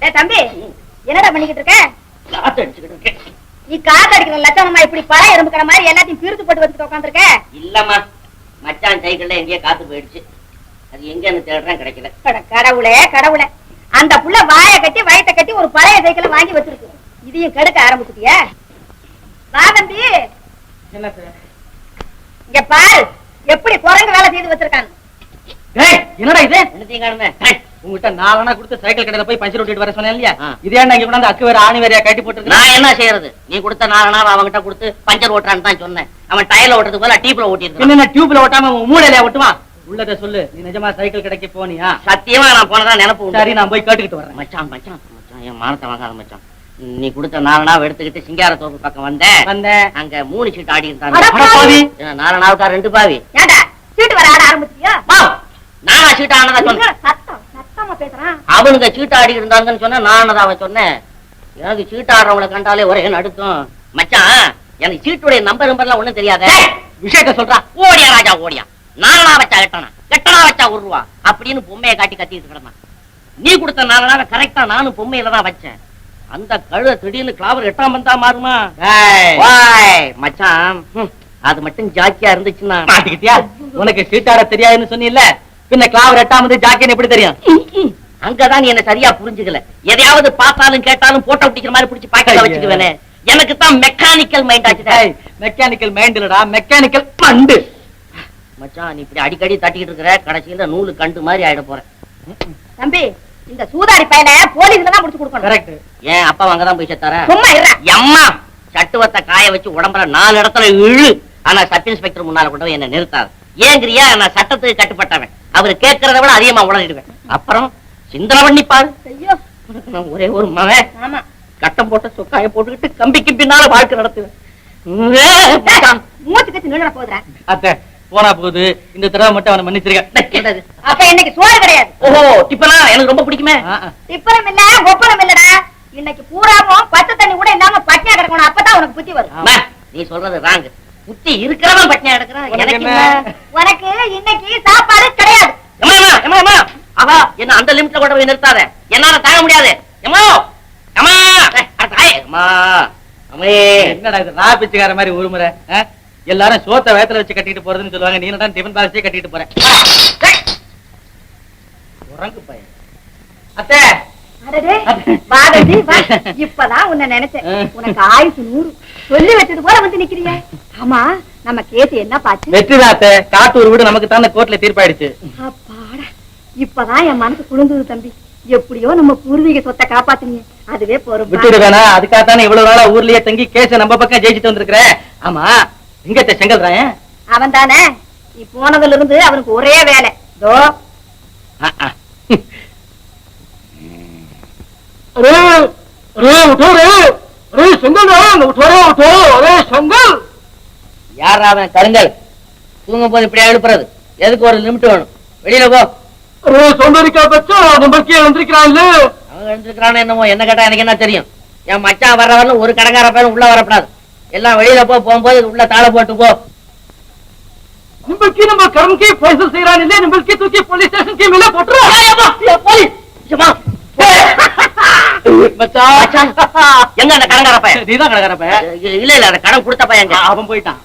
டேய் தம்பி என்னடா பண்ணிக்கிட்டு இருக்க? காத்து அடிச்சுக்கிட்டு இருக்கேன். நீ காத்து அடிக்கிற லட்சணமா இப்படி பழைய எறும்புக்கிற மாதிரி எல்லாத்தையும் பிரித்து போட்டு வச்சுட்டு உட்காந்துருக்க இல்லம்மா மச்சான் சைக்கிள்ல எங்கேயோ காத்து போயிடுச்சு. அது எங்கன்னு தேடுறேன் கிடைக்கல. கடவுளே கடவுளே. அந்த புள்ள வாயை கட்டி வயத்தை கட்டி ஒரு பழைய சைக்கிளை வாங்கி வச்சிருக்கு. இதையும் கெடுக்க ஆரம்பிச்சுட்டியா? வா தம்பி. இங்க பாரு எப்படி குரங்கு வேலை செய்து வச்சிருக்காங்க என்னடா இது? என்னத்தையும் காணுமே? உங்ககிட்ட நாலனா கொடுத்து சைக்கிள் கடையில போய் பஞ்சர் ஓட்டிட்டு வர சொன்னேன் இல்லையா. இதே என்ன இங்க கொண்டாந்து அக்கு வேற ஆணி வேறையா கட்டி போட்டு நான் என்ன செய்யறது? நீ கொடுத்த நாலு நாள் அவன்கிட்ட கொடுத்து பஞ்சர் ஓட்டுறான்னு தான் சொன்னேன். அவன் டயர்ல ஓட்டுறது போல டீப்ல ஓட்டிருக்கான் என்ன டியூப்ல ஓட்டாம மூளையில ஓட்டுவான் உள்ளத சொல்லு. நீ நிஜமா சைக்கிள் கடைக்கு போனியா? சத்தியமா நான் போனதா நினைப்பு உண்டு. சரி நான் போய் கேட்டுக்கிட்டு வரேன் மச்சான் மச்சான் மச்சான். என் மானத்தை வாங்காத மச்சான் நீ கொடுத்த நாலு நாள் எடுத்துக்கிட்டு சிங்கார தோப்பு பக்கம் வந்தேன். வந்தேன். அங்க மூணு சீட் ஆடி அட இருந்தாங்க பாவி. என்ன, நாலு நாளுக்கா ரெண்டு பாவி. ஏண்டா சீட்டு வர ஆட ஆரம்பிச்சியா நானா சீட் ஆனதா சொன்னேன். சத்தமா பேசுறான் அவனுங்க சீட்டு ஆடி இருந்தாங்கன்னு சொன்னா நான் அவன் சொன்னேன். எனக்கு சீட்டு ஆடுறவங்களை கண்டாலே ஒரே நடுக்கும். மச்சான் எனக்கு சீட்டுடைய நம்பர் நம்பர்லாம் ஒண்ணும் தெரியாத. விஷயத்த சொல்றா. ஓடியா ராஜா ஓடியா. நாலனா வச்சா கட்டணா கட்டணா வச்சா ஒரு ரூபா. அப்படின்னு பொம்மையை காட்டி கத்திட்டு கிடந்தான். நீ கொடுத்த நாலு நாள் கரெக்டா நானும் பொம்மையில தான் வச்சேன். அந்த கழுத திடீர்னு கிளாவர் எட்டாம் வந்தா மாறுமா? மச்சான் அது மட்டும் ஜாக்கியா இருந்துச்சுன்னா. உனக்கு சீட்டாட தெரியாதுன்னு சொன்னீல்ல? பின்ன கிளாவர் எட்டாமது ஜாக்கின்னு எப்படி தெரியும்? அங்கதான் நீ என்ன சரியா புரிஞ்சுக்கல. எதையாவது பார்த்தாலும் கேட்டாலும் போட்டோ பிடிக்கிற மாதிரி பிடிச்சி பாக்கெட்ல. வச்சுக்குவேனே. எனக்கு தான் மெக்கானிக்கல் மைண்ட் ஆச்சு மெக்கானிக்கல் மைண்ட் இல்லடா. மெக்கானிக்கல் மண்டு மச்சான் நீ இப்படி அடிக்கடி தட்டிக்கிட்டு இருக்கிற கடைசியில நூலு கண்டு மாதிரி ஆயிட போற. தம்பி இந்த சூதாரி பையனை போலீஸ்ல தான் முடிச்சு கொடுக்கணும். கரெக்ட் ஏன் அப்பா அங்கதான் போய் செத்தார சும்மா இருடா. எம்மா சட்டுவத்தை காய வச்சு உடம்புல நாலு இடத்துல இழு. ஆனா சப் இன்ஸ்பெக்டர் முன்னால கொண்டு என்ன நிறுத்தாது. ஏங்கிறியா நான் சட்டத்துக்கு கட்டுப்பட்டவன். அவர் கேட்கறத விட அதிகமா உளறிடுவேன். அப்புறம் சிந்தனை பண்ணி பாரு. ஐயோ. உனக்கு நான் ஒரே ஒரு மகன் ஆமா. கட்டம் போட்ட சொக்காய போட்டுக்கிட்டு கம்பிக்கு பின்னால வாழ்க்கை நடத்துவேன். மூச்சு கச்சு நின்று போதுறேன் அத்தை போனா போகுது. இந்த தடவை மட்டும் அவனை மன்னிச்சிருக்க என்னது? அப்ப இன்னைக்கு சோறு கிடையாது. ஓஹோ டிப்பனா? எனக்கு ரொம்ப பிடிக்குமே. டிப்பரம் இல்ல ஒப்பனம் இல்லடா. இன்னைக்கு பூராவும் பச்சை தண்ணி கூட இல்லாம பட்டியா கிடக்கணும். அப்பதான் உனக்கு புத்தி வரும். நீ சொல்றது ராங் புத்தி இருக்கிறவன் பட்டினியா எடுக்கிறான் உனக்கு எனக்கு இன்னைக்கு சாப்பாடு கிடையாது. அவா என்ன அந்த லிமிட்ல கொண்டு போய் நிறுத்தாத. என்னால தாங்க முடியாது. எம்மா அம்மா. அம்மா அம்மே. என்னடா இது ரா பிச்சைக்கார மாதிரி ஒரு முறை ஆ? எல்லாரும் சோத்த வேத்துல வச்சு கட்டிட்டு போறதுன்னு சொல்லுவாங்க. நீ என்னடா டிஃபன் பாக்ஸே கட்டிட்டு போற? ஏய், உறங்கு பையன். அத்தை பாரதி வா. இப்பதான் உன்னை நினைச்சேன். உனக்கு ஆயுசு நூறு. சொல்லி வச்சது போல வந்து நிக்கிறிய. ஆமா நம்ம கேஸ் என்ன பாச்சு? வெற்றிதான் அத்தை காட்டூர் வீடு நமக்கு தானே கோர்ட்ல தீர்ப்பாயிடுச்சு. அப்பாடா இப்பதான் என் மனசு குளிர்ந்தது தம்பி. எப்படியோ நம்ம பூர்வீக சொத்தை காப்பாத்துனீங்க. அதுவே போறோம் விட்டுடு வேணா அதுக்காக தானே இவ்வளவு நாளா ஊர்லயே தங்கி கேஸ நம்ம பக்கம் ஜெயிச்சுட்டு வந்திருக்கிற. ஆமா எங்க அத்தை செங்கல் ராயன் அவன் தானே நீ போனதுல இருந்து அவனுக்கு ஒரே வேலை. தோ अरे अरे उठो रे अरे செங்கல் உठो रे उठो अरे செங்கல். யாரா அவன் கருங்கல்? தூங்கும் போது இப்படியா எழுப்புறது? எதுக்கு ஒரு லிமிட் வேணும்? வெளியில போ. அரே சோம்பேறிக்கா பச்சா நம்மக்கே வந்திருக்கான் இல்ல அவன் வந்திருக்கானே என்னமோ என்ன கேட்டா எனக்கு என்ன தெரியும்? என் மச்சான் வர வரல ஒரு கடைக்கார பையன் உள்ள வரப்படாது எல்லாம் வெளியில போ போகும்போது உள்ள தாள போட்டு போ. நம்மக்கே நம்ம கரம்கே பைசல் செய்றான் இல்ல நம்மக்கே தூக்கி போலீஸ் ஸ்டேஷன் கே மேல போட்டுறோம் போலீஸ் ஜமா மச்சான், எங்க அந்த கடங்கார பையன் நீதான் கடற்கரப்ப இல்ல இல்ல அந்த கடன் கொடுத்த பையன்? அவன் போயிட்டான்.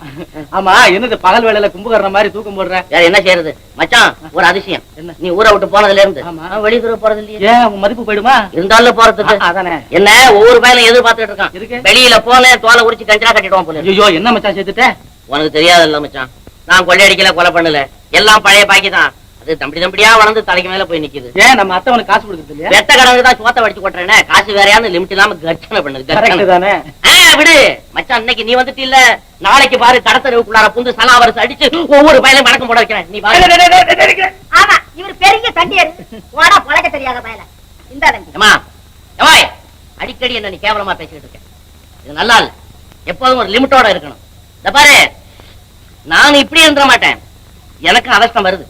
ஆமா என்னது பகல் வேளையில கும்புகர்ற மாதிரி தூக்கம் போடுற? வேற என்ன செய்யறது? மச்சான் ஒரு அதிசயம். என்ன? நீ ஊரை விட்டு போனதுல இருந்து. வெளியூர் போறது இல்லையே. ஏன் மதிப்பு போயிடுமா? இருந்தாலும் போறதுக்கு. அதானே. என்ன ஒவ்வொரு பையனும் எதிர்பார்த்துட்டு இருக்கான். இருக்கு. வெளியில போனேன் தோலை உரிச்சு கஞ்சரா கட்டிடுவான் போல. ஐயோ என்ன மச்சான் சேர்த்துட்ட? உனக்கு தெரியாதுல்ல மச்சான். நான் கொள்ளையடிக்கல கொலை பண்ணல. எல்லாம் பழைய பாக்கி தான். அது தம்பி தம்பியா வளர்ந்து தலைக்கு மேல போய் நிக்குது. ஏன் நம்ம அத்தை உனக்கு காசு கொடுக்குறது இல்லையா? வெத்த கடனுக்கு தான் சோத்த வடிச்சு கொட்டுறேனே காசு வேறையான்னு லிமிட் இல்லாம கர்ச்சனை பண்ணுது. தானே? ஆ, விடு. மச்சான் இன்னைக்கு நீ வந்துட்டு இல்ல. நாளைக்கு பாரு கடத்தரவுக்குள்ளார புந்து சலாவரசு அடிச்சு ஒவ்வொரு பையனும் வணக்கம் போட வைக்கிறேன். நீ பாரு ஆமா இவர் பெரிய தண்டியர். போனா பழக்க தெரியாத பயல. இந்த ஏமா ஏமாய் அடிக்கடி என்ன நீ கேவலமா பேசிட்டு இருக்க. இது நல்லா இல்ல. எப்போதும் ஒரு லிமிட்டோட இருக்கணும். இந்த பாரு. நான் இப்படி இருந்துட மாட்டேன். எனக்கு அவஸ்தம் வருது.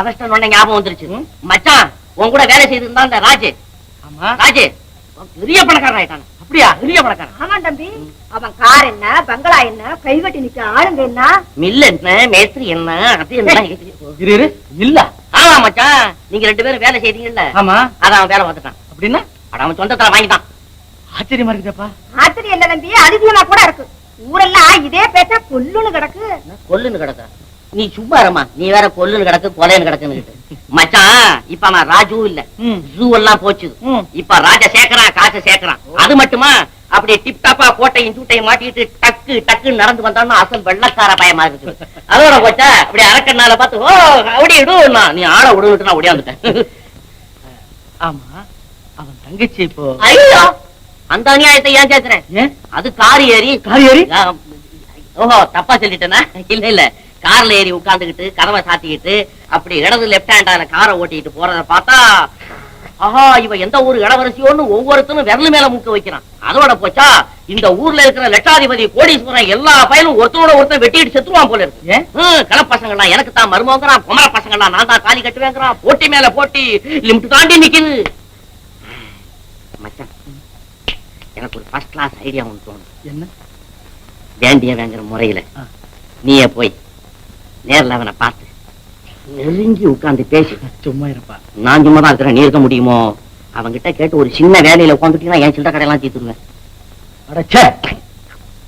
அவஸ்தம் உடனே ஞாபகம் வந்துருச்சு. மச்சான் உன் கூட வேலை செய்திருந்தா இந்த ராஜு. ஆமா. ராஜு பெரிய பணக்காரன் ஆயிட்டான். அப்படியா? பெரிய பணக்காரன். ஆமா தம்பி. அவன் கார் என்ன பங்களா என்ன கைகட்டி நிக்க ஆளுங்க என்ன? மில் என்ன மேஸ்திரி என்ன அது என்ன? இல்ல. ஆமா மச்சான் நீங்க ரெண்டு பேரும் வேலை செய்றீங்கல்ல ஆமா. அதான் அவன் வேலை பார்த்துட்டான். அப்படின்னா? அட அவன் சொந்தத்துல வாங்கிட்டான். ஆச்சரியமா இருக்குதப்பா. ஆச்சரியம் இல்ல தம்பி அதிசயமா கூட இருக்கு. ஊரெல்லாம் இதே பேச்சா கொல்லுன்னு கிடக்கு. கொல்லுன்னு கிடக்க? நீ சும்மா இருமா. நீ வேற கொல்லுன்னு கிடக்கு கொலைன்னு கிடக்குன்னு மச்சான் இப்ப அவன் ராஜு இல்ல. ஜூ எல்லாம் போச்சு. இப்ப ராஜா சேர்க்கறான் காசை சேர்க்கறான் அது மட்டுமா? அப்படியே டிப் டாப்பா கோட்டையும் சூட்டையும் மாட்டிட்டு டக்கு டக்குன்னு நடந்து வந்தான்னு அசல் வெள்ளக்கார பயமா இருக்கு அதோட போச்சா? அப்படி அரக்கண்ணால பார்த்து ஓ அப்படி விடுனா நீ ஆள விடுவிட்டு நான் ஒடியாந்துட்டேன் ஆமா. அவன் தங்கச்சி இப்போ. ஐயோ! அந்த அநியாயத்தை ஏன் சேர்க்கிறேன் அது கார் ஏறி. கார் ஏறி? ஓஹோ தப்பா சொல்லிட்டேனா? இல்ல இல்ல. கார்ல ஏறி உட்கார்ந்துகிட்டு கதவை சாத்திக்கிட்டு அப்படி இடது லெப்ட் ஹேண்டால காரை ஓட்டிட்டு போறத பார்த்தா ஆஹா இவ எந்த ஊர் இளவரசியோன்னு ஒவ்வொருத்தனும் விரல் மேல முக்க வைக்கிறான். அதோட போச்சா இந்த ஊர்ல இருக்கிற லட்சாதிபதி கோடீஸ்வரன் எல்லா பயலும் ஒருத்தனோட ஒருத்தன் வெட்டிட்டு செத்துருவான் போல இருக்கு. கள பசங்கள்லாம் எனக்கு தான் மருமங்கிறான் குமர பசங்கள்லாம் நான் தான் தாலி கட்டுவேங்கிறான் போட்டி மேல போட்டி லிமிட் தாண்டி நிக்குது. மச்சான் எனக்கு ஒரு ஃபர்ஸ்ட் கிளாஸ் ஐடியா ஒன்று தோணுது. என்ன? வேண்டிய வேங்கிற முறையில. நீயே போய் நேர்ல அவனை பார்த்து. நெருங்கி உட்கார்ந்து பேசி. சும்மா இருப்பா. நான் சும்மா தான் இருக்கிறேன். நீ இருக்க முடியுமோ? அவன்கிட்ட கேட்டு ஒரு சின்ன வேலையில உட்காந்துட்டீங்கன்னா என் சில்லற கடையெல்லாம் தீத்துருவேன்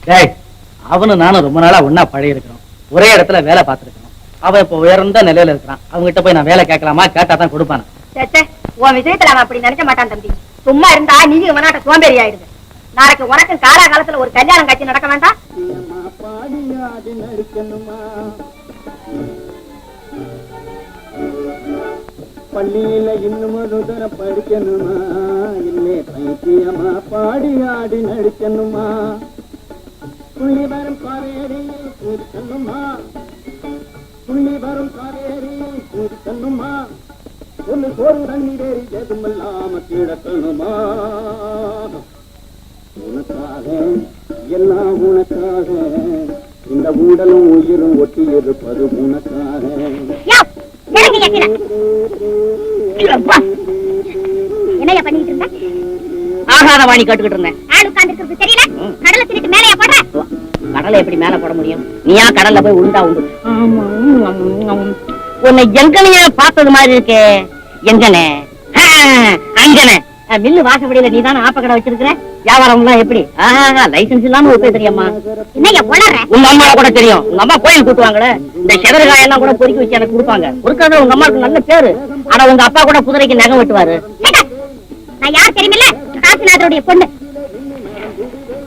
டேய் அவனும் நானும் ரொம்ப நாளா ஒண்ணா பழகி இருக்கிறோம் ஒரே இடத்துல வேலை பார்த்திருக்கிறோம். அவன் இப்ப உயர்ந்த நிலையில இருக்கிறான். அவன்கிட்ட போய் நான் வேலை கேட்கலாமா? கேட்டா தான் கொடுப்பான? உன் விஷயத்துல அவன் அப்படி நினைக்க மாட்டான் தம்பி. சும்மா இருந்தா நீங்க இவனாட்ட சோம்பேறி ஆயிடுது நாளைக்கு உனக்கு காலாகாலத்துல ஒரு கல்யாணம் காட்சி நடக்க வேண்டாம். பள்ளியில இன்னும் ஒரு தர படிக்கணுமா? இல்லே பைத்தியமா? பாடி ஆடி நடிக்கணுமா? புள்ளி வரும் காவேரியில் கூடிக்கணுமா புள்ளி வரும் காவேரியில் கூடிக்கணுமா ஒன்று சோறு தண்ணீரேறி எதுமில்லாம கிடக்கணுமா உனக்காக எல்லாம் உனக்காக. இந்த உடலும் உயிரும் ஒட்டி இருப்பது உனக்காக என்னைய பண்ணிட்டு இருந்த? ஆகாத வாணி கேட்டுக்கிட்டு இருந்தேன். ஆள் உட்கார்ந்து தெரியல. கடலை திருட்டு மேலையா போடுற? கடலை எப்படி மேல போட முடியும்? நீயா கடல்ல போய் உண்டா. உண்டு உன்னை எங்கனையே பார்த்தது மாதிரி இருக்கே. எங்கனே? ஆ, அங்கனே. மில்லு வாசப்படியில நீ தானே ஆப்ப கடை வச்சிருக்கிற? வியாபாரம் எல்லாம் எப்படி லைசன்ஸ் இல்லாம ஒரு பேர் தெரியாமா உங்க அம்மா கூட தெரியும். உங்க அம்மா கோயில் கூட்டுவாங்களே. இந்த செதறு காயெல்லாம் கூட பொறுக்கி வச்சு எனக்கு கொடுப்பாங்க. கொடுக்கறது உங்க அம்மாவுக்கு நல்ல பேரு. ஆனா உங்க அப்பா கூட குதிரைக்கு நகை வெட்டுவாரு. நான் யார் தெரியுமில்ல? காசிநாதருடைய பொண்ணு.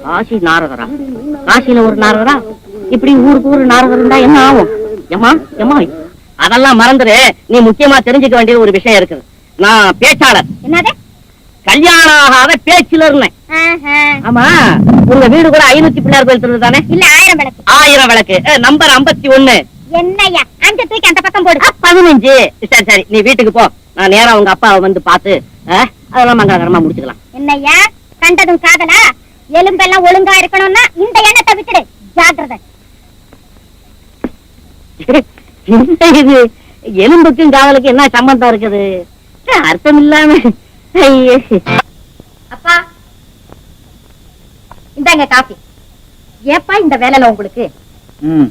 காசி நாரதரா? காசியில ஒரு நாரதரா? இப்படி ஊருக்கு ஊரு நாரதர் இருந்தா என்ன ஆகும்? ஏமா ஏமா அதெல்லாம் மறந்துரு. நீ முக்கியமா தெரிஞ்சுக்க வேண்டிய ஒரு விஷயம் இருக்குது. நான் பேச்சாளர். என்னது? கல்யாணம் ஆகாத பேச்சுல இருந்தேன். ஆமா உங்க வீடு கூட ஐநூத்தி பிள்ளையார் கோயில் திருது தானே? இல்ல ஆயிரம் விளக்கு. ஆயிரம் விளக்கு. நம்பர் ஐம்பத்தி ஒண்ணு என்னய்யா அஞ்சு தூக்கி அந்த பக்கம் போடு. பதினஞ்சு. சரி சரி நீ வீட்டுக்கு போ. நான் நேரா உங்க அப்பாவை வந்து பார்த்து அதெல்லாம் மங்களகரமா முடிச்சுக்கலாம். என்னய்யா கண்டதும் காதலா? எலும்பெல்லாம் ஒழுங்கா இருக்கணும்னா இந்த எண்ணத்தை விட்டுடு. ஜாக்கிரதை. எலும்புக்கும் காதலுக்கும் என்ன சம்பந்தம் இருக்குது? அர்த்தம் இல்லாம. அப்பா. இந்தாங்க காஃபி. ஏப்பா இந்த வேலையில உங்களுக்கு? ம்.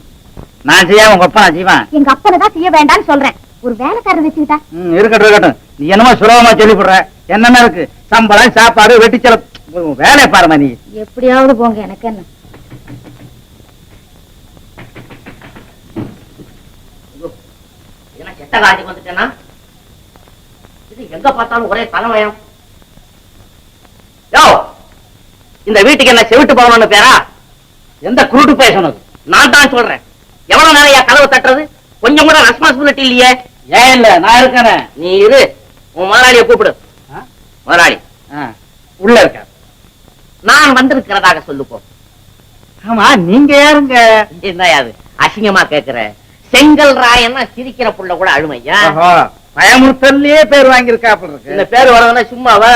நான் செய்யாம உங்க அப்பா நான் செய்வேன். எங்க அப்பனை தான் செய்ய வேண்டாம்னு சொல்றேன். ஒரு வேலைக்காரர் வச்சுக்கிட்டா? ம், இருக்கட்டும் இருக்கட்டும். நீ என்னமோ சுலபமா சொல்லி போடுற என்னென்ன இருக்கு? சம்பளம் சாப்பாடு வெட்டிச்சல வேலையை பாருமா நீ. எப்படியாவது போங்க எனக்கு என்ன? என்ன செத்த காட்டுக்கு வந்துட்டேனா எங்க பார்த்தாலும் ஒரே தலைமயம் யோ இந்த வீட்டுக்கு என்ன செவிட்டு போகணும்னு பேரா? எந்த குருட்டு பேச சொன்னது? நான் தான் சொல்றேன். எவ்வளவு நேரம் என் கதவை தட்டுறது? கொஞ்சம் கூட ரெஸ்பான்சிபிலிட்டி இல்லையே. ஏன் இல்ல நான் இருக்கேனே. நீ இரு. உன் முதலாளிய கூப்பிடு? முதலாளி. உள்ள இருக்க. நான் வந்திருக்கிறதாக சொல்லு போ ஆமா நீங்க யாருங்க? என்னய்யா அது அசிங்கமா கேக்குற. செங்கல் ராயன்னா சிரிக்கிற புள்ள கூட அழுமையா? பயமுறுத்தல்லையே பேர் வாங்கியிருக்காப்புல இந்த பேர் வரதுன்னா சும்மாவா?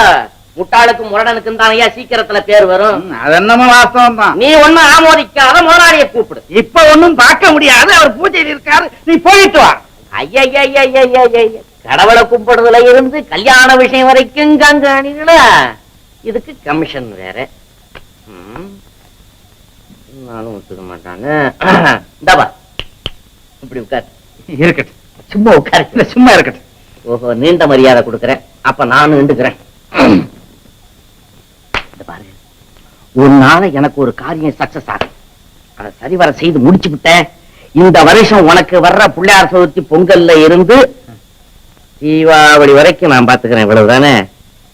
முட்டாளுக்கும் முரடனுக்கும் தானையா சீக்கிரத்துல பேர் வரும்? அது என்னமோ வாஸ்தவம் தான் நீ ஒண்ணு ஆமோதிக்காத முதலாளிய கூப்பிடு. இப்ப ஒண்ணும் பார்க்க முடியாது அவர் பூஜையில் இருக்காரு நீ போயிட்டு வா. ஐயய்யய்யய்யய்யய்ய. கடவுளை கும்பிடுறதுல இருந்து கல்யாண விஷயம் வரைக்கும் கங்காணிகளா இதுக்கு கமிஷன் வேற. நானும் ஒத்துக்க மாட்டானு இந்தாப்பா இப்படி உட்கார். இருக்கட்டும். சும்மா உட்காரு. சும்மா இருக்கட்டும். ஓஹோ நீண்ட மரியாதை கொடுக்கறேன். அப்ப நானும் இந்த பாரு. ஒரு நாளை எனக்கு ஒரு காரியம் சக்சஸ் ஆகும் அதை சரிவர செய்து முடிச்சு விட்டேன். இந்த வருஷம் உனக்கு வர்ற பிள்ளையார் சதுர்த்தி பொங்கல்ல இருந்து தீபாவளி வரைக்கும் நான் பாத்துக்கிறேன். இவ்வளவுதானே?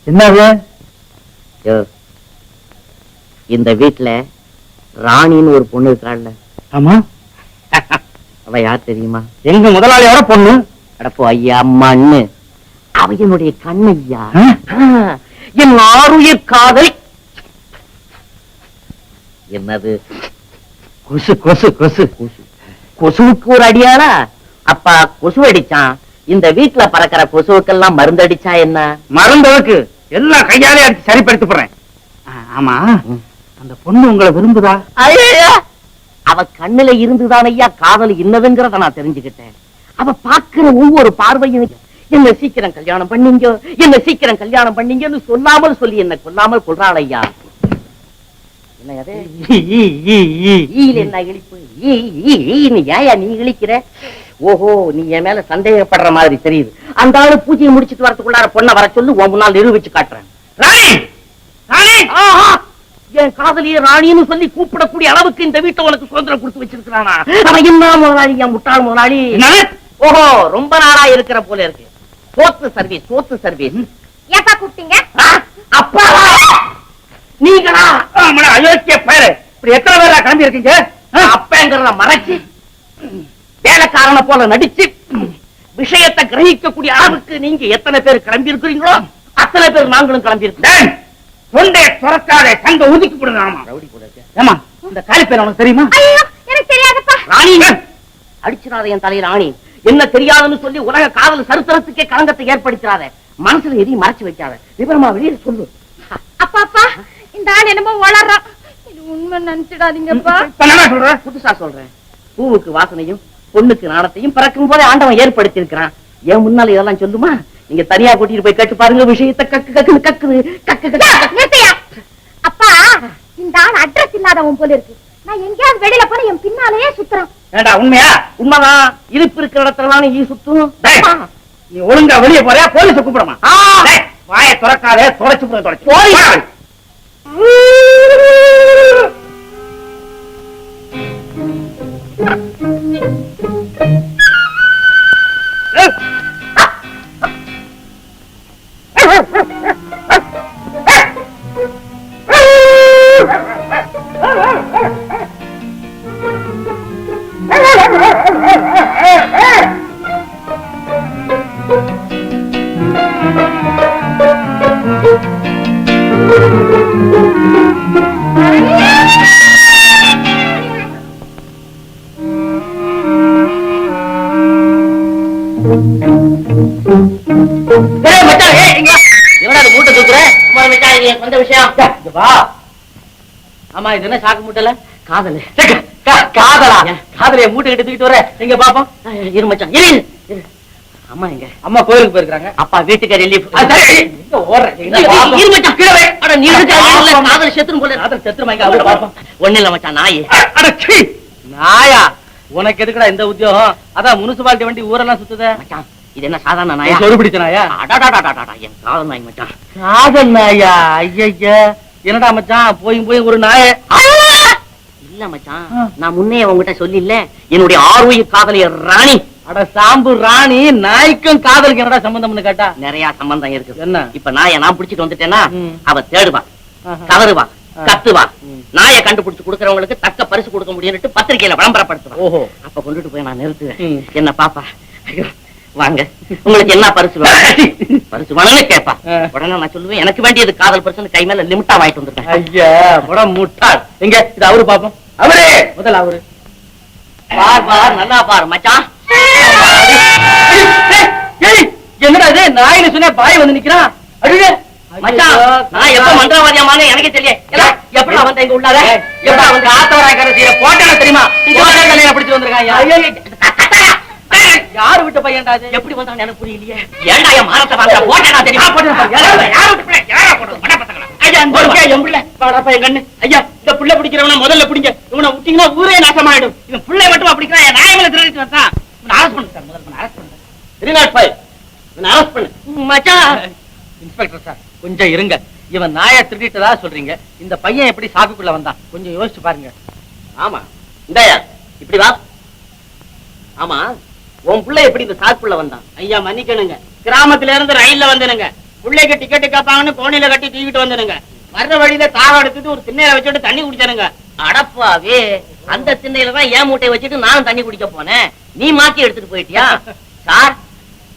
என்னது? யோ, இந்த வீட்டுல ராணின்னு ஒரு பொண்ணு இருக்காள்ல ஆமா. அவ யார் தெரியுமா? எங்க முதலாளியோட பொண்ணு? அடப்போ ஐயா அம்மான்னு அவ என்னுடைய கண்ணையா என் ஆறுயிர் காதல். என்னது? கொசு கொசு கொசு. கொசுவுக்கு ஒரு அடியாளா? அப்பா கொசு அடிச்சான். இந்த வீட்டுல பறக்கிற கொசுவுக்கெல்லாம் மருந்து அடிச்சா என்ன? மறந்தவருக்கு எல்லாம் கையாலே அடிச்சு சரிப்படுத்தி போடுறேன் ஆ, ஆமா. அந்த பொண்ணு உங்களை விரும்புதா? அவ கண்ணுல இருந்துதான் ஐயா காதல் இன்னதுங்கிறத நான் தெரிஞ்சுக்கிட்டேன். அவ பாக்குற ஒவ்வொரு பார்வையும் என்ன சீக்கிரம் கல்யாணம் பண்ணீங்க? என்ன சீக்கிரம் கல்யாணம் பண்ணீங்கன்னு சொல்லாமல் சொல்லி என்ன கொல்லாமல் கொள்றாள் ஐயா என்ன இழிப்பு? ஏயா நீ இழிக்கிற? ஓஹோ நீ என் மேல சந்தேகப்படுற மாதிரி தெரியுது. அந்த ஆளு பூஜையை முடிச்சிட்டு வரதுக்குள்ளார பொண்ணை வர சொல்லு உன் முன்னால் நிரூபிச்சு காட்டுறேன்! என் காதலிய ராணின்னு சொல்லி கூப்பிடக்கூடிய அளவுக்கு இந்த வீட்டை உனக்கு சுதந்திரம் கொடுத்து வச்சிருக்கானா அவன் என்ன முதலாளி? என் முட்டாள் முதலாளி? ஓஹோ ரொம்ப நாளா இருக்கிற போல இருக்கு. சோத்து சர்வீஸ் சோத்து சர்வீஸ் ஏப்பா கூப்பிட்டீங்க? அப்பா நீங்களா? அயோக்கிய பயலே. இப்படி எத்தனை பேரா கிளம்பி இருக்கீங்க? அப்பங்கிறத மறைச்சு. வேலைக்காரனை போல நடிச்சு. விஷயத்தை கிரகிக்கக்கூடிய அளவுக்கு நீங்க எத்தனை பேர் கிளம்பி இருக்கிறீங்களோ அத்தனை பேர் நாங்களும் கிளம்பி இருக்கோம் டேய், தொண்டைய துறக்காதே சங்க ஒதுக்கி கொடுங்க ஆமா. ரவுடி போல இருக்கு. ஏமா இந்த காலி பேர் உனக்கு தெரியுமா? ஐயோ எனக்கு தெரியாதுப்பா. ராணி. அடிச்சிடாத என் தலையில ராணி என்ன தெரியாதுன்னு சொல்லி உலக காதல் சரித்திரத்துக்கே களங்கத்தை ஏற்படுத்தாத மனசுல எதையும் மறைச்சு வைக்காத. விவரமா வெளியே சொல்லு. அப்பா அப்பா இந்த ஆள் என்னமோ வளர்றான் உண்மை நினைச்சிடாதீங்கப்பா. இப்ப என்ன சொல்ற புதுசா சொல்றேன். பூவுக்கு வாசனையும் பொண்ணுக்கு நாணத்தையும் பிறக்கும் போதே ஆண்டவன் ஏற்படுத்தி இருக்கிறான் ஏன் முன்னால இதெல்லாம் சொல்லுமா? நீங்க தனியா கூட்டிட்டு போய் கேட்டு பாருங்க விஷயத்தை கக்கு கக்குன்னு கக்குது கக்கு கக்கு கக்கு. நிறுத்தையா? அப்பா இந்த ஆள் அட்ரஸ் இல்லாதவன் போல இருக்கு. நான் எங்கேயாவது வெளியில போன என் பின்னாலேயே சுத்துறான். ஏண்டா உண்மையா? உண்மைதான். இருப்பு இருக்கிற இடத்துல நீ சுத்தும்? நீ ஒழுங்கா வெளிய போறியா? போலீஸ கூப்பிடுமா வாயை துறக்காதே துடைச்சு போய் துடைச்சு ஆமா இது என்ன சாக்கு மூட்டல காதல். காதலா? காதலைய மூட்டை கட்டி தூக்கிட்டு வர எங்க பாப்போம். இரு மச்சான் இரு. அம்மா எங்க? அம்மா கோயிலுக்கு போயிருக்காங்க அப்பா வீட்டுக்கு ரிலீஃப் ஒண்ணு இல்ல மச்சான். நாய். நாயா? உனக்கு எதுக்குடா இந்த உத்தியோகம்? அதான் முனிசிபாலிட்டி வண்டி ஊரெல்லாம் சுத்துத. மச்சான் இது என்ன சாதாரண நாயா? சொரு பிடிச்ச நாயா? என் காதல் நாய் மச்சான். காதல் நாயா? ஐயா என்னடா மச்சான்? போய் போய் ஒரு நாய. இல்ல மச்சான். நான் முன்னே உங்ககிட்ட சொல்லில்ல என்னுடைய ஆர்வய காதலியர் ராணி. அட சாம்பு ராணி நாய்க்கும் காதலுக்கு என்னடா சம்பந்தம்னு கேட்டா? நிறைய சம்பந்தம் இருக்கு. என்ன? இப்ப நாயை நான் பிடிச்சிட்டு வந்துட்டேன்னா. அவ தேடுவா ஆஹா. கதறுவா ஆ. கத்துவா. நாயை கண்டுபிடிச்சு கொடுக்கறவங்களுக்கு தக்க பரிசு கொடுக்க முடியும்னு பத்திரிக்கையில விளம்பரப்படுத்துவா. ஓஹோ. அப்ப கொண்டுட்டு போய் நான் நிறுத்துவேன். என்ன பாப்பா? வாங்க. உங்களுக்கு என்ன பரிசு வேணும்? பரிசு வேணும்னு கேப்பா. ஆ. உடனே நான் சொல்லுவேன் எனக்கு வேண்டியது காதல் பரிசு கை மேல லிமிட்டா வாங்கிட்டு வந்துட்டேன் ஐயா. படம் முட்டாள். எங்க? இது அவரு பாப்போம். அவரே! முதல்ல அவரு. பார் பார் நல்லா பார் மச்சான். என்னடா இது? நாயின்னு சொன்னா பாய் வந்து நிக்கிறான். அழுக. மச்சான் நான் எப்ப எனக்கு தெரியல. எப்படி வந்த இங்க உள்ளார? எப்படா வந்து ஆத்தவராய் தெரியுமா? தலையில பிடிச்சு வந்திருக்கான் யாரு விட்ட பையன்டா எப்படி வந்தான் எனக்கு புரியலையே. ஏன்டா என் மானத்தை வாங்க போட்டேனா தெரியுமா முதல்ல பிடிங்க. இவனை விட்டீங்கன்னா ஊரே நாசமாயிடும். இவன் புள்ளை மட்டும் பிடிக்கிறான். என் நாயை மேல திருடிட்டு வந்தான். Arrest பண்ணுங்க சார், முதல்ல இவனை arrest பண்ணுங்க. 305. இவனை arrest கொஞ்சம் இருங்க. இவன் நாயை திருடிட்டதா சொல்றீங்க. இந்த பையன் எப்படி சாக்குக்குள்ள வந்தான்? கொஞ்சம் யோசிச்சு பாருங்க. ஆமா இந்தாயா இப்படி வா. ஆமா உன் புள்ள எப்படி இந்த சாக்குள்ள வந்தான்? ஐயா மன்னிக்கணுங்க. கிராமத்துல இருந்து ரயில்ல வந்தனுங்க. பிள்ளைக்கு டிக்கெட் கேட்பாங்கன்னு கோணில கட்டி தூக்கிட்டு வந்தனுங்க. வர்ற வழியில தாக எடுத்துட்டு ஒரு திண்ணையில வச்சுட்டு தண்ணி குடிச்சானுங்க. அடப்பாவே அந்த திண்ணையில தான் ஏன் மூட்டையை வச்சுட்டு நானும் தண்ணி குடிக்க போனேன்? நீ மாத்தி எடுத்துட்டு போயிட்டியா? சார்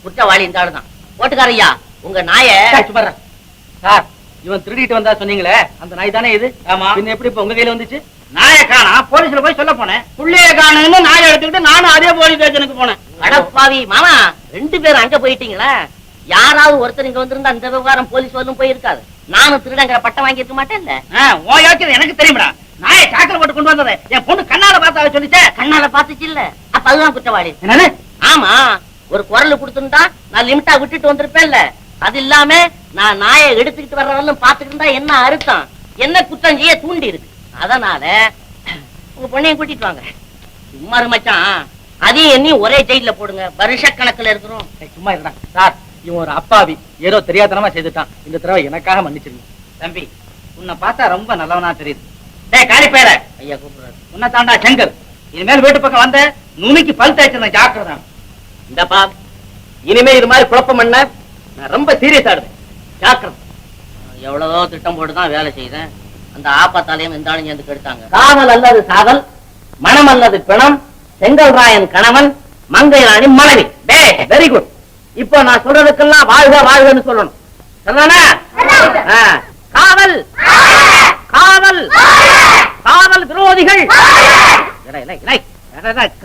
குற்றவாளி இந்த ஆளு தான் ஓட்டுக்காரையா உங்க நாய சார் இவன் திருடிட்டு வந்தா சொன்னீங்களே அந்த நாய் தானே இது? ஆமா. பின்ன எப்படி இப்ப உங்க கையில வந்துச்சு? நாயை காணா போலீஸ்ல போய் சொல்ல போனேன். புள்ளைய காணுன்னு நாயை எடுத்துக்கிட்டு நானும் அதே போலீஸ் ஸ்டேஷனுக்கு போனேன். அடப்பாவி மாமா ரெண்டு பேரும் அங்க போயிட்டீங்களா? யாராவது ஒருத்தர் இங்க வந்திருந்தா அந்த விவகாரம் போலீஸ் வரலும் போயிருக்காது. நானும் திருடங்கிற பட்டம் வாங்கி இருக்க மாட்டேன்ல. ஆ, உன் யோக்கியது எனக்கு தெரியும்டா. நாயை சாக்கில் போட்டு கொண்டு வந்ததை என் பொண்ணு கண்ணால பார்த்தா சொல்லிச்சே. கண்ணால பாத்துச்சு இல்ல. அப்ப அதுதான் குற்றவாளி. என்னன்னு ஆமா ஒரு குரல் கொடுத்திருந்தா நான் லிமிட்டா விட்டுட்டு வந்திருப்பேன்ல. அது இல்லாம நான் நாயை எடுத்துக்கிட்டு வர்றவங்களும் பாத்துக்கிட்டு இருந்தா என்ன அர்த்தம்? என்ன குற்றம் செய்ய தூண்டி இருக்கு? அதனால உங்க பொண்ணையும் கூட்டிட்டு வாங்க. சும்மா மச்சான். அதையும் என்னையும் ஒரே ஜெயில போடுங்க. வருஷ கணக்குல இருக்கிறோம் சும்மா இருடா. சார் இவன் ஒரு அப்பாவி. ஏதோ தெரியாதனமா செய்துட்டான். இந்த தடவை எனக்காக மன்னிச்சிருங்க. தம்பி உன்னை பார்த்தா ரொம்ப நல்லவனா தெரியுது. டேய் காலி பேர. ஐயா கூப்பிடுறாரு. உன்னை தாண்டா செங்கல். இனிமேல் வீட்டு பக்கம் வந்த நுனிக்கு பல் தேய்ச்சிருந்தேன் ஜாக்கிரதா. இந்தப்பா இனிமே இது மாதிரி குழப்பம் பண்ண நான் ரொம்ப சீரியஸ் ஆடுவேன் ஜாக்கிரதை. எவ்வளவோ திட்டம் போட்டு தான் வேலை செய்தேன். அந்த ஆப்பத்தாலையும் இந்த ஆளுங்க வந்து கெடுத்தாங்க. காதல் அல்லது சாதல் மனம் அல்லது பிணம் செங்கல் ராயன் கணவன் மங்கை ராணி மனைவி. டே வெரி குட் இப்போ நான் சொல்றதுக்கெல்லாம் வாழ்க வாழ்கன்னு சொல்லணும். ஆ, காதல். காதல். காதல் விரோதிகள்.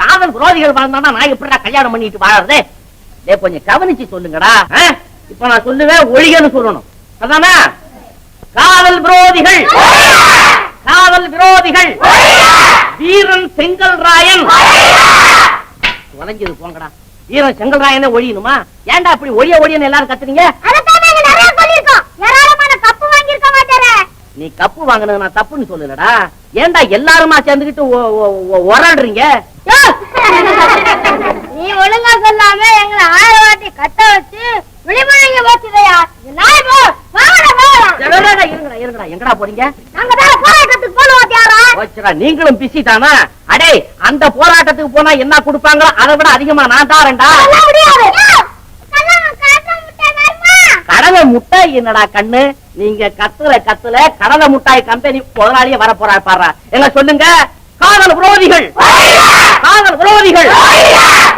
காதல் விரோதிகள் வாழ்ந்தா நான் எப்படிடா கல்யாணம் பண்ணிட்டு வாழறது. டே கொஞ்சம் கவனிச்சு சொல்லுங்கடா. இப்ப நான் சொல்லுவேன் ஒழிகன்னு சொல்லணும். அதானா? காதல் விரோதிகள். காதல் விரோதிகள். வீரன் செங்கல் ராயன். தொலைஞ்சது போங்கடா. வீரன் செங்கல் ராயனே ஒழியணுமா? ஏன்டா அப்படி ஒழிய ஒழியன்னு எல்லாரும் கத்துறீங்க அதைத்தான் நாங்க நிறைய சொல்லியிருக்கோம் ஏராளமான கப்பு வாங்கியிருக்க மாட்டாரே நீ கப்பு வாங்கினது நான் தப்புன்னு சொல்லலடா. ஏன்டா எல்லாருமா ஒ- ஒராடுறீங்க நீ ஒழுங்கா சொல்லாம எங்களை ஆயிரம் வாட்டி கட்ட வச்சு விழிமுறைங்க போச்சுதையா? எங்கடா போறீங்க? நீங்களும் பிஸி தானா? அடே அந்த போராட்டத்துக்கு போனா என்ன கொடுப்பாங்களோ அதை விட அதிகமா நான் தாரேன்டா. கடலை முட்டாய் என்னடா கண்ணு? நீங்க கத்துல கத்துல கடலை முட்டாய் கம்பெனி முதலாளியே வர போறா பாரு. என்ன சொல்லுங்க? காதல் விரோதிகள். காதல் விரோதிகள்.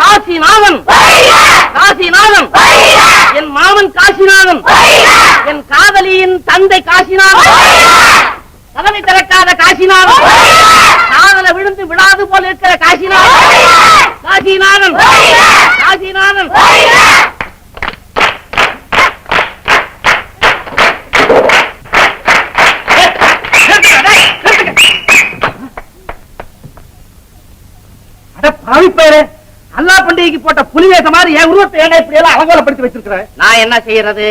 காசிநாதன் காசிநாதன் என் மாமன் காசிநாதன் என் காதலியின் தந்தை காசிநாதன் கதவை திறக்காத காசிநாதன் காதல விழுந்து விடாது போல இருக்கிற காசிநாதன் காசிநாதன் காசிநாதன் அட பாவி பேரு அல்லா பண்டிகைக்கு போட்ட புலி வேஷ மாதிரி என் உருவத்தை ஏன்னா இப்படி எல்லாம் அலங்கோலப்படுத்தி வச்சிருக்கிற? நான் என்ன செய்யறது?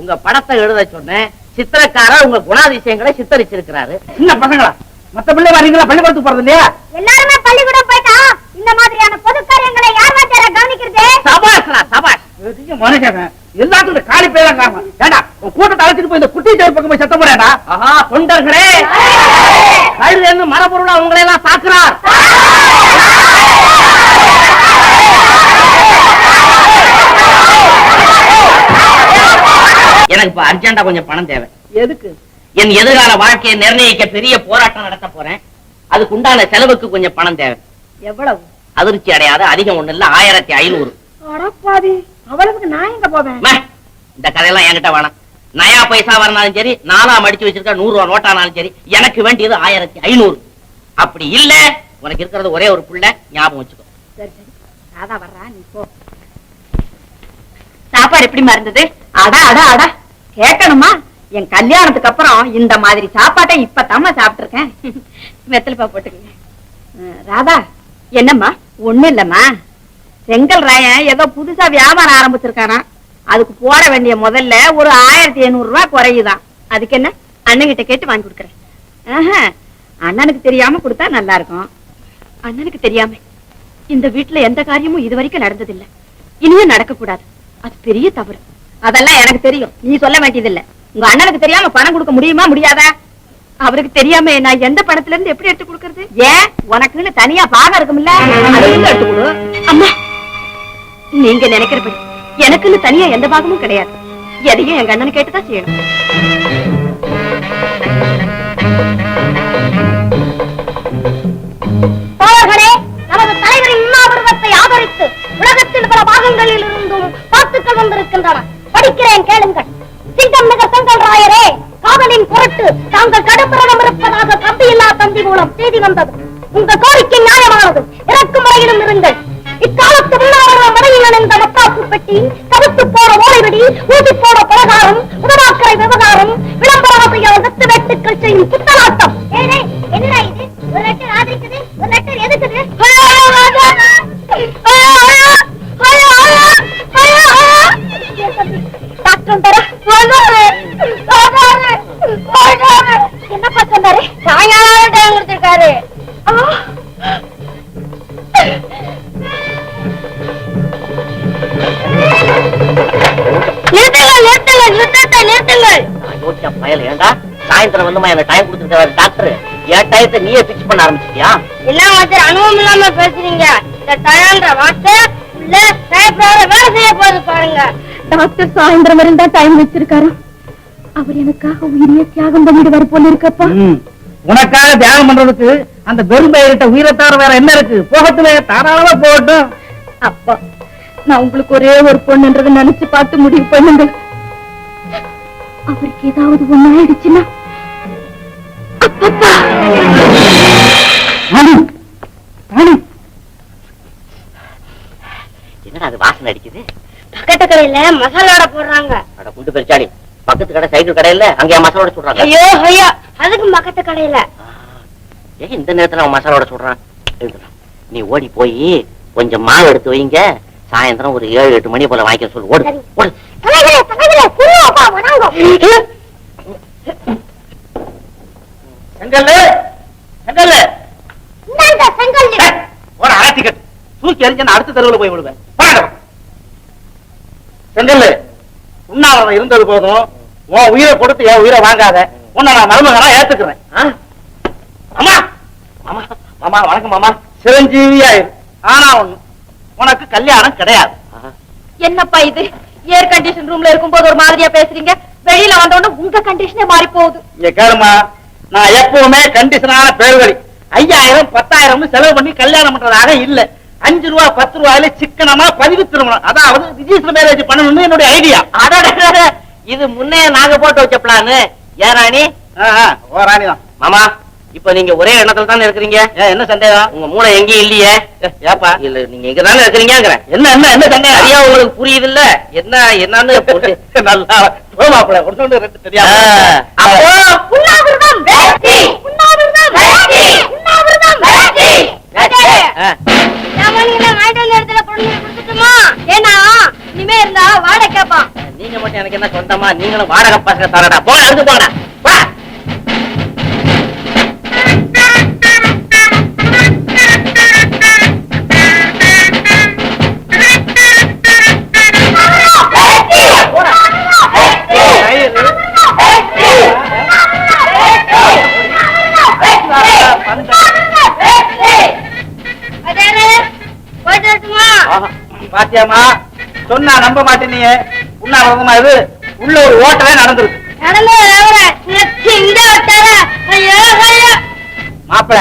உங்க படத்தை எழுத சொன்னேன். சித்திரக்காரர் உங்க குணாதிசயங்களை சித்தரிச்சிருக்கிறாரு. சின்ன பசங்களா மத்த பிள்ளை வரீங்களா பள்ளிக்கூடத்துக்கு போறது இல்லையா? எல்லாருமே பள்ளிக்கூடம் போயிட்டா? இந்த மாதிரியான பொது காரியங்களை யார் வாத்தியார கவனிக்கிறது? சபாஷ்ரா சபாஷ். மனுஷன் எல்லாத்துக்கும் காலி பேரா காரணம் ஏண்டா உன் கூட்டத்தை அழைச்சிட்டு போய் இந்த குட்டி தேர் பக்கம் போய் சத்தம் போறேடா ஆஹா தொண்டர்களே கழுது மரபொருளா உங்களை எல்லாம் தாக்குறார் எனக்கு இப்ப அர்ஜென்டா கொஞ்சம் பணம் தேவை. எதுக்கு? என் எதிர்கால வாழ்க்கையை நிர்ணயிக்க பெரிய போராட்டம் நடத்த போறேன். அதுக்கு உண்டான செலவுக்கு கொஞ்சம் பணம் தேவை. எவ்வளவு? அதிர்ச்சி அடையாத அதிகம் ஒண்ணு இல்ல ஆயிரத்தி ஐநூறு. அவ்வளவுக்கு நான் எங்க போவேன்? அம்மா, இந்த கதையெல்லாம் என்கிட்ட வேணாம். நயா பைசா வரனாலும் சரி நாலா மடிச்சு வச்சிருக்க நூறு ரூபா நோட்டானாலும் சரி எனக்கு வேண்டியது ஆயிரத்தி ஐநூறு. அப்படி இல்ல உனக்கு இருக்கிறது ஒரே ஒரு புள்ள ஞாபகம் வச்சுக்கோ. சரி சரி. ராதா வர்றா நீ போ. சாப்பாடு எப்படி மறந்தது? அடா அடா அடா. கேட்கணுமா? என் கல்யாணத்துக்கு அப்புறம் இந்த மாதிரி சாப்பாட்டை இப்பதாம்மா சாப்பிட்டுருக்கேன். வெத்தலைப்பா போட்டுக்கங்க. ராதா என்னம்மா? ஒண்ணும் இல்லம்மா. செங்கல் ராயன் ஏதோ புதுசா வியாபாரம் ஆரம்பிச்சிருக்கானா. அதுக்கு போட வேண்டிய முதல்ல ஒரு ஆயிரத்தி எண்ணூறு ரூபாய் குறையுதான். அதுக்கு என்ன? அண்ணன்கிட்ட கேட்டு வாங்கி கொடுக்குறேன். அண்ணனுக்கு தெரியாம கொடுத்தா நல்லா இருக்கும். அண்ணனுக்கு தெரியாம. இந்த வீட்டுல எந்த காரியமும் இது வரைக்கும் நடந்ததில்லை. இனியும் நடக்கக்கூடாது. அது பெரிய தவறு. அதெல்லாம் எனக்கு தெரியும். நீ சொல்ல வேண்டியதில்ல. உங்க அண்ணனுக்கு தெரியாம பணம் கொடுக்க முடியுமா முடியாதா? அவருக்கு தெரியாம நான் எந்த பணத்துல இருந்து எப்படி எடுத்து கொடுக்கறது? ஏன்? உனக்குன்னு தனியா பாகம் இருக்கும்ல? அதுல இருந்து எடுத்து கொடு. அம்மா நீங்க நினைக்கிறபடி எனக்குன்னு தனியா எந்த பாகமும் கிடையாது. எதையும் எங்க அண்ணன் கேட்டுதான் செய்யணும். నమ్ముతాను வந்துமா எனக்கு டைம் கொடுத்துருக்காரு டாக்டர் என் டயத்தை நீயே பிக்ஸ் பண்ண ஆரம்பிச்சிட்டியா? என்ன ஒருத்தர் அனுபவம் இல்லாம பேசுறீங்க. இந்த தயான்ற வார்த்தை உள்ள டைப்ரால வேலை செய்ய போகுது பாருங்க. டாக்டர் சாயந்தரம் வரையும் தான் டைம் வச்சிருக்காரு. அவர் எனக்காக உயிரிய தியாகம் பண்ணிடுவார் போல இருக்கப்பா. உனக்காக தியாகம் பண்றதுக்கு அந்த பெரும்பயிரிட்ட உயிரை தவிர வேற என்ன இருக்கு? போகட்டுமே தாராளமா போகட்டும். அப்பா நான் உங்களுக்கு ஒரே ஒரு பொண்ணுன்றதை நினைச்சு பார்த்து முடிவு பண்ணுங்க அவருக்கு ஏதாவது ஒண்ணு ஆயிடுச்சுன்னா என்னடா அது வாசனை அடிக்குது? பக்கத்து கடையில மசாலோட போடுறாங்க. அட குண்டு பெருச்சாடி பக்கத்து கடை சைக்கிள் கடையில அங்கேயா மசாலோட சொல்றாங்க ஐயோ ஐயோ அதுக்கு பக்கத்து கடையில. ஏன் இந்த நேரத்துல அவன் மசாலோட சொல்றான் எழுதுறான். நீ ஓடி போய் கொஞ்சம் மாவு எடுத்து வைங்க. சாயந்தரம் ஒரு ஏழு எட்டு மணி போல வாங்கிக்க சொல்லு. ஓடு. ஓடு. செங்கல்லு செங்கல்லு. ஒரு அரைச்சிக்கட்டு தூக்கி எரிஞ்சு அடுத்த தெருவுல போய் விடுவேன் செங்கல்லு உண்ணாவிரதம் இருந்தது போதும். உன் உயிரை கொடுத்து என் உயிரை வாங்காத. உன்னை நான் மருமகனா ஏத்துக்கிறேன். ஆ? அம்மா மாமா மாமா வணக்கம் மாமா. சிரஞ்சீவியா இரு ஆனா ஒண்ணு உனக்கு கல்யாணம் கிடையாது. என்னப்பா இது? ஏர் கண்டிஷன் ரூம்ல இருக்கும்போது ஒரு மாதிரியா பேசுறீங்க? வெளியில வந்த உடனே உங்க கண்டிஷனே மாறி போகுது இங்க கேளுமா நான் எப்பவுமே கண்டிஷனான பேர்வழி. ஐயாயிரம் பத்தாயிரம் செலவு பண்ணி கல்யாணம் பண்றதாக இல்ல. அஞ்சு ரூபா பத்து ரூபாயில சிக்கனமா பதிவு திருமணம். அதாவது ரிஜிஸ்டர் மேரேஜ் பண்ணணும்னு என்னுடைய ஐடியா அடடடட, இது முன்னே நாங்க போட்டு வச்ச பிளானு ஏன் ராணி? ஓ ராணிதான். மாமா இப்ப நீங்க ஒரே எண்ணத்துல தானே இருக்கிறீங்க? என்ன சந்தேகம்? உங்க மூளை எங்கேயும் இல்லையே. ஏப்பா? இல்ல நீங்க இங்க தானே இருக்கிறீங்கிறேன் என்ன என்ன என்ன சந்தேகம்? சரியா உங்களுக்கு புரியுது இல்ல என்ன என்னன்னு போட்டு- நல்லா போமாப்ல ஒண்ணு ரெண்டு தெரியாம ஆ, அப்போ உண்ணாவிரதம் வெற்றி உண்ணாவிரதம் வெற்றி உண்ணாவிரதம் வெற்றி ஆ, சாமானியெல்லாம் வாங்கிட்டு வந்த இடத்துல கொண்டு வந்து கொடுத்துட்டுமா ஏன்னா இனிமே இருந்தா வாடகை கேட்பான் நீங்க மட்டும் எனக்கு என்ன சொந்தமா? நீங்களும் வாடகை பசங்க தரடா. போங்க அதுக்கு போங்கடா. பாத்தியாமா? சொன்னா நம்ப மாட்டேனீங்க உண்ணாவிரதமா இது உள்ள ஒரு ஓட்டமே நடந்திருக்கு. மாப்பிள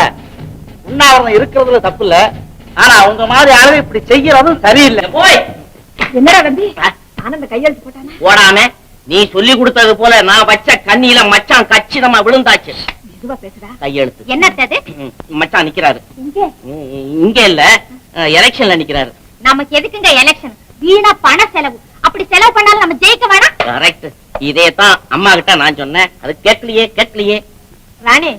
உண்ணாவிரதம் இருக்கிறதுல தப்பு இல்ல ஆனா உங்க மாதிரி ஆளு இப்படி செய்யறதும் சரியில்லை. போய். என்னடா தம்பி? ஆனந்த கையெழுத்து போட்டானா? போடாம. நீ சொல்லி கொடுத்தது போல நான் வச்ச கண்ணியில மச்சான் கச்சிதமா விழுந்தாச்சு. கையெழுத்து. என்னத்தது ம், மச்சான் நிக்கிறாரு. இங்க? இல்ல. எலெக்ஷன்ல நிக்கிறாரு. நமக்கு எதுக்குங்க எலெக்ஷன் வீணா பண செலவு. அப்படி செலவு பண்ணாலும் நம்ம ஜெயிக்க வேணாம். கரெக்ட் இதே தான் அம்மா கிட்ட நான் சொன்னேன். அது கேட்கலையே கேட்கலையே. ராணி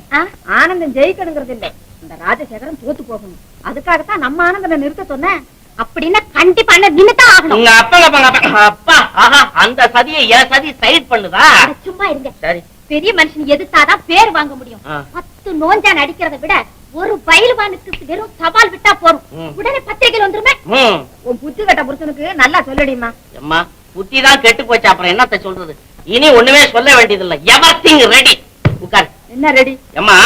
ஆனந்தம் ஜெயிக்கணுங்கிறது இல்ல. இந்த ராஜசேகரன் தோத்து போகணும். அதுக்காகத்தான் நம்ம ஆனந்தனை நிறுத்த சொன்னேன். அப்படின்னா கண்டிப்பா நின்னுதான் ஆகணும். உங்க அப்பா அப்பா அப்பா, அப்பா ஆஹா அந்த சதியை என் சதி சைட் பண்ணுதா? அட, சும்மா இருங்க. சரி. பெரிய மனுஷன் எதிர்த்தாதான் பேர் வாங்க முடியும். பத்து நோஞ்சான் அடிக்கிறதை விட ஒரு பயில்வானுக்கு வெறும் சவால் விட்டா போறோம். உடனே பத்திரிகையில் வந்துருமே. உன் புத்தி கட்ட புருஷனுக்கு நல்லா சொல்லடிமா அம்மா புத்தி தான் கெட்டு போச்சு. அப்புறம் என்னத்த சொல்றது? இனி ஒண்ணுமே சொல்ல வேண்டியதில்லை. எவர்திங் ரெடி உட்கார். என்ன ரெடி ஏம்மா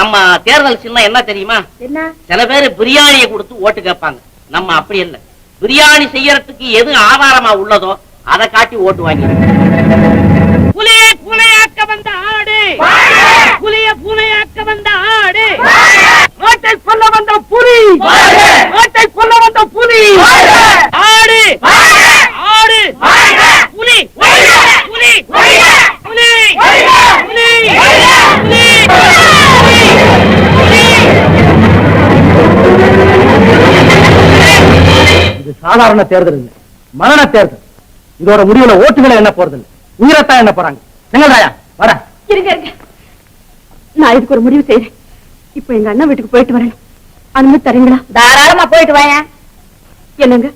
நம்ம தேர்தல் சின்னம் என்ன தெரியுமா? என்ன? சில பேர் பிரியாணியை கொடுத்து ஓட்டு கேட்பாங்க. நம்ம அப்படி இல்ல. பிரியாணி செய்யறதுக்கு எது ஆதாரமா உள்ளதோ அதை காட்டி ஓட்டு வாங்கி புலியை பூனையாக்க வந்த ஆடு. புலிய பூனையாக்க வந்த ஆடு. ஆட்டை கொல்ல வந்த புலி. ஆட்டை கொல்ல வந்த புலி. ஆடு. ஆடு. புலி. புலி. புலி. புலி. இது சாதாரண தேர்தல் இல்ல. மரண தேர்தல். இதோட முடிவுல ஓட்டுகளை என்ன போறது இல்ல உயிரத்தான் என்ன போறாங்க? செங்கல்ராயா வர இருங்க இருங்க. நான் இதுக்கு ஒரு முடிவு செய்றேன் இப்போ எங்க அண்ணன் வீட்டுக்கு போயிட்டு வரேன். அனுமதி தரீங்களா? தாராளமா போயிட்டு வாயேன் என்னங்க?